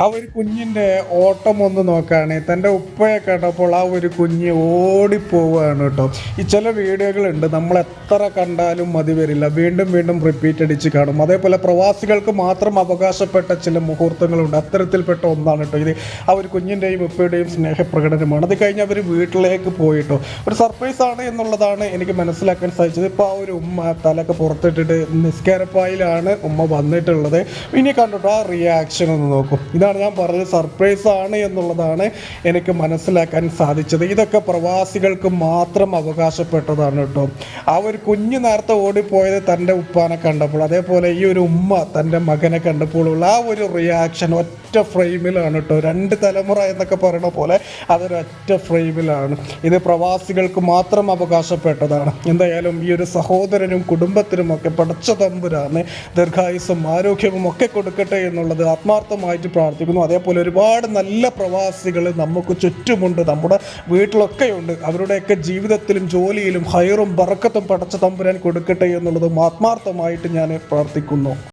ആ ഒരു കുഞ്ഞിന്റെ ഓട്ടം ഒന്ന് നോക്കുകയാണെങ്കിൽ തന്റെ ഉപ്പയെ കണ്ടപ്പോൾ ആ ഒരു കുഞ്ഞ് ഓടിപ്പോവുകയാണ് കേട്ടോ. ഈ ചില വീഡിയോകളുണ്ട് നമ്മൾ എത്ര കണ്ടാലും മതി വരില്ല. വീണ്ടും വീണ്ടും റിപ്പീറ്റ് അടിച്ച് കാണും. അതേപോലെ പ്രവാസികൾക്ക് മാത്രം അവകാശപ്പെട്ട ചില മുഹൂർത്തങ്ങളുണ്ട്. അത്തരത്തിൽപ്പെട്ട ഒന്നാണ് കേട്ടോ ഇത്. ആ ഒരു കുഞ്ഞിന്റെയും ഉപ്പയുടെയും സ്നേഹപ്രകടനമാണ്. അത് കഴിഞ്ഞ് അവർ വീട്ടിലേക്ക് പോയിട്ടോ ഒരു സർപ്രൈസ് ആണ് എന്നുള്ളതാണ് എനിക്ക് മനസ്സിലാക്കാൻ സാധിച്ചത്. ഇപ്പോൾ ആ ഒരു ഉമ്മ തലൊക്കെ പുറത്തിട്ടിട്ട് നിസ്കാരപ്പായിലാണ് ഉമ്മ വന്നിട്ടുള്ളത്. ഇനി കണ്ടിട്ടോ ആ റിയാക്ഷൻ ഒന്ന് നോക്കും. ഇതാണ് ഞാൻ പറഞ്ഞത്. സർപ്രൈസ് ആണ് എന്നുള്ളതാണ് എനിക്ക് മനസ്സിലാക്കാൻ സാധിച്ചത്. ഇതൊക്കെ പ്രവാസികൾക്ക് മാത്രം അവകാശപ്പെട്ടതാണ് കേട്ടോ. ആ ഒരു കുഞ്ഞു നേരത്തെ ഓടിപ്പോയത് തന്റെ ഉപ്പാനെ കണ്ടപ്പോൾ അതേപോലെ ഈ ഒരു ഉമ്മ തന്റെ മകനെ കണ്ടപ്പോഴുള്ള ആ ഒരു റിയാക്ഷൻ ഒറ്റ ഫ്രെയിമിലാണ് കേട്ടോ. രണ്ട് തലമുറ എന്നൊക്കെ പറയണ പോലെ അതൊരു ഒറ്റ ഫ്രെയിമിലാണ് ഇത് പ്രവാസികൾക്ക് മാത്രം അവകാശപ്പെട്ടതാണ്. എന്തായാലും ഈ ഒരു സഹോദരനും കുടുംബത്തിനും ഒക്കെ പടച്ച തമ്പുരാണ് ദീർഘായുസും ആരോഗ്യവും ഒക്കെ കൊടുക്കട്ടെ എന്നുള്ളത് ആത്മാർത്ഥമായിട്ട് പ്രാർത്ഥിക്കുന്നു. അതേപോലെ ഒരുപാട് നല്ല പ്രവാസികൾ നമുക്ക് ചുറ്റുമുണ്ട് നമ്മുടെ വീട്ടിലൊക്കെയുണ്ട്. അവരുടെയൊക്കെ ജീവിതത്തിലും ജോലിയിലും ഹൈറും ബറക്കത്തും പടച്ച തമ്പുരാൻ കൊടുക്കട്ടെ എന്നുള്ളതും ആത്മാർത്ഥമായിട്ട് ഞാൻ പ്രാർത്ഥിക്കുന്നു.